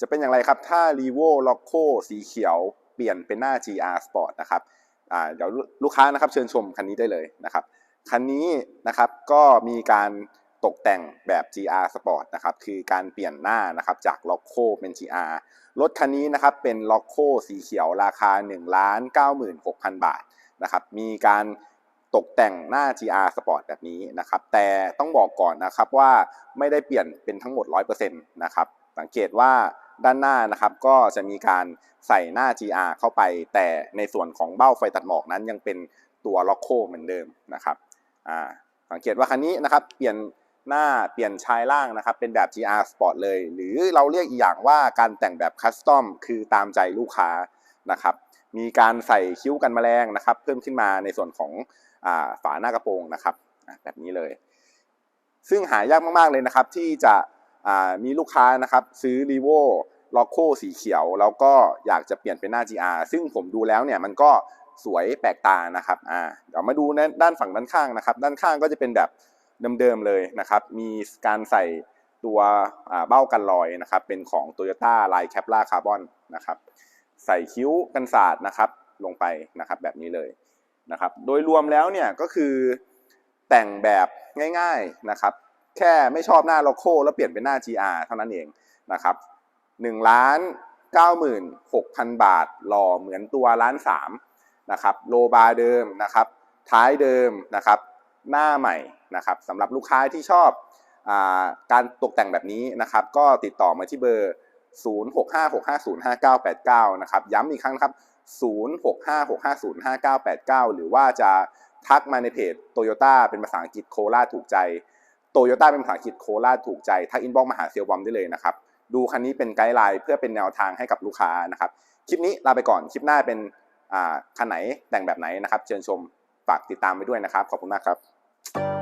จะเป็นอย่างไรครับถ้า r e v o Loco สีเขียวเปลี่ยนเป็นหน้า GR Sport นะครับเดี๋ยวลูกค้านะครับเชิญชมคันนี้ได้เลยนะครับคันนี้นะครับก็มีการตกแต่งแบบ GR Sport นะครับคือการเปลี่ยนหน้านะครับจาก Loco เป็น GR รถคันนี้นะครับเป็น Loco สีเขียวราคา 1 9 6 0 0 0 บาทนะครับมีการตกแต่งหน้า GR Sport แบบนี้นะครับแต่ต้องบอกก่อนนะครับว่าไม่ได้เปลี่ยนเป็นทั้งหมด 100%นะครับสังเกตว่า ด้านหน้านะครับก็จะมีการใส่หน้า GR เข้าไป แต่ในส่วนของเบ้าไฟตัดหมอกนั้นยังเป็นตัวล็อกโคเหมือนเดิมนะครับสังเกตว่าคันนี้นะครับเปลี่ยนหน้าเปลี่ยนชายล่างนะครับเป็นแบบ GR Sport เลย หรือเราเรียกอีกอย่างว่าการแต่งแบบคัสตอมคือตามใจลูกค้านะครับมีการใส่คิ้วกันแมลงนะครับเพิ่มขึ้นมาในส่วนของฝาหน้ากระโปรงนะครับแบบนี้เลย ซึ่งหายากมากๆเลยนะครับที่จะมีลูกค้านะครับซื้อ r e v o l o c o สีเขียว แล้วก็อยากจะเปลี่ยนเป็นหน้า GR ซึ่งผมดูแล้วเนี่ยมันก็สวยแปลกตานะครับอ่าเดี๋ยวมาดูด้านฝั่งด้านข้างนะครับ ด้านข้างก็จะเป็นแบบเดิมๆเลยนะครับ มีการใส่ตัวเบ้ากันรอยนะครับ เป็นของ Toyota l i n e Capra Carbon นะครับ ใส่คิ้วกันศาสตร์นะครับ ลงไปนะครับแบบนี้เลยนะครับ โดยรวมแล้วเนี่ยก็คือแต่งแบบง่ายๆนะครับ แค่ไม่ชอบหน้าโลโก้แล้วเปลี่ยนเป็นหน้า GR เท่านั้นเองนะครับ 1ล้าน96,000 บาท หล่อเหมือนตัวล้าน3นะครับโลบาร์เดิมนะครับท้ายเดิมนะครับหน้าใหม่นะครับสำหรับลูกค้าที่ชอบอาการตกแต่งแบบนี้นะครับ ก็ติดต่อมาที่เบอร์ 0656505989 นะครับย้ำอีกครั้งนะครับ 0656505989 หรือว่าจะทักมาในเพจ Toyota เป็นภาษาอังกฤษโคราถูกใจ Toyota เป็นภาษาอังกฤษโคราถูกใจ ทักอินบ็อกมาหาเซลบอมได้เลยนะครับ ดูคันนี้เป็นไกด์ไลน์เพื่อเป็นแนวทางให้กับลูกค้านะครับ คลิปนี้ลาไปก่อน คลิปหน้าเป็นคันไหนแต่งแบบไหนนะครับ เชิญชม ฝากติดตามไปด้วยนะครับ ขอบคุณมากครับ